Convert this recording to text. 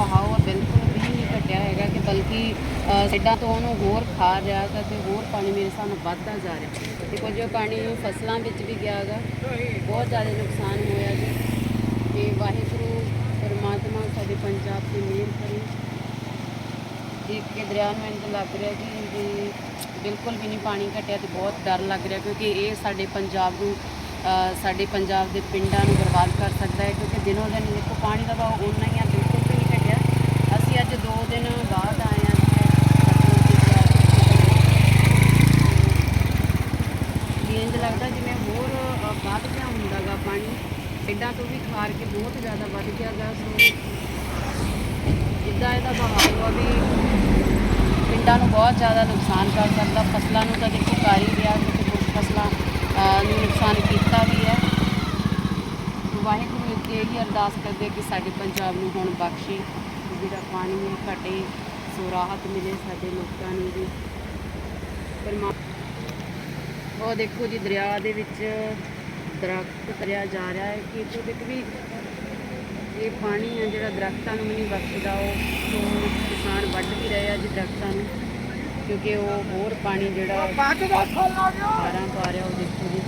ਬਹਾਓ ਬਿਲਕੁਲ ਵੀ ਨਹੀਂ ਘਟਿਆ ਹੈਗਾ ਕਿ ਬਲਕਿ ਸਿੱਡਾ ਤੋਂ ਉਹਨੂੰ ਹੋਰ ਖਾ ਰਿਹਾ ਤਾਂ ਤੇ ਹੋਰ ਪਾਣੀ ਮੇਰੇ ਸਾਨੂੰ ਵੱਧਦਾ ਜਾ ਰਿਹਾ। ਤੇ ਕੁਝ ਪਾਣੀ ਫਸਲਾਂ ਵਿੱਚ ਵੀ ਗਿਆ ਹੈਗਾ, ਬਹੁਤ ਜ਼ਿਆਦਾ ਨੁਕਸਾਨ ਹੋਇਆ ਜੀ। ਤੇ ਵਾਹਿਗੁਰੂ, ਪਰਮਾਤਮਾ ਸਾਡੇ ਪੰਜਾਬ ਤੇ ਮਿਹਰ ਕਰੇ। ਦੇਖ ਕੇ ਦਰਿਆ ਨੂੰ ਇੰਜ ਲੱਗ ਰਿਹਾ ਕਿ ਬਿਲਕੁਲ ਵੀ ਨਹੀਂ ਪਾਣੀ ਘਟਿਆ ਤੇ ਬਹੁਤ ਡਰ ਲੱਗ ਰਿਹਾ ਕਿਉਂਕਿ ਇਹ ਸਾਡੇ ਪੰਜਾਬ ਨੂੰ ਸਾਡੇ ਪੰਜਾਬ ਦੇ ਪਿੰਡਾਂ ਨੂੰ ਬਰਬਾਦ ਕਰ ਸਕਦਾ ਹੈ ਕਿਉਂਕਿ ਦਿਨੋਂ ਦਿਨ ਦੇਖੋ ਪਾਣੀ ਦਾ ਬਹਾਅ ਉਨਾ ਹੀ ਆ, ਬਿਲਕੁਲ ਇੰਜ ਲੱਗਦਾ ਜਿਵੇਂ ਹੋਰ ਵੱਧ ਗਿਆ ਹੁੰਦਾਗਾ ਪਾਣੀ। ਪਿੰਡਾਂ ਤੋਂ ਵੀ ਖਾਰ ਕੇ ਬਹੁਤ ਜ਼ਿਆਦਾ ਵੱਧ ਗਿਆ ਗਾ ਸੋ ਜਿੱਦਾਂ ਇਹਦਾ ਬਹਾਵ ਆ ਵੀ ਪਿੰਡਾਂ ਨੂੰ ਬਹੁਤ ਜ਼ਿਆਦਾ ਨੁਕਸਾਨ ਕਰ ਸਕਦਾ। ਫਸਲਾਂ ਨੂੰ ਤਾਂ ਦੇਖੋ ਕਰ ਹੀ ਰਿਹਾ ਕਿਉਂਕਿ ਕੁਝ ਫਸਲਾਂ ਨੂੰ ਨੁਕਸਾਨ ਕੀਤਾ ਵੀ ਹੈ। ਵਾਹਿਗੁਰੂ ਅੱਗੇ ਇਹੀ ਅਰਦਾਸ ਕਰਦੇ ਕਿ ਸਾਡੇ ਪੰਜਾਬ ਨੂੰ ਹੁਣ ਬਖਸ਼ੇ, ਜਿਹੜਾ ਪਾਣੀ ਹੈ ਘਟੇ, ਸੋ ਰਾਹਤ ਮਿਲੇ ਸਾਡੇ ਲੋਕਾਂ ਨੂੰ ਵੀ। ਪਰਮਾ ਉਹ ਦੇਖੋ ਜੀ ਦਰਿਆ ਦੇ ਵਿੱਚ ਦਰਖਤ ਤਰਿਆ ਜਾ ਰਿਹਾ ਹੈ ਕਿ ਇੱਥੋਂ ਤੱਕ ਵੀ ਇਹ ਪਾਣੀ ਹੈ ਜਿਹੜਾ ਦਰਖਤਾਂ ਨੂੰ ਨਹੀਂ ਬਖਸ਼ਦਾ ਉਹ ਤੋਂ ਕਿਸਾਨ ਵੱਢ ਵੀ ਰਹੇ ਆ ਜੀ ਦਰਖਤਾਂ ਨੂੰ? ਕਿਉਂਕਿ ਉਹ ਹੋਰ ਪਾਣੀ ਜਿਹੜਾ ਸਾਰਾਂ ਪਾ ਰਿਹਾ ਉਹ ਦੇਖੋ ਜੀ।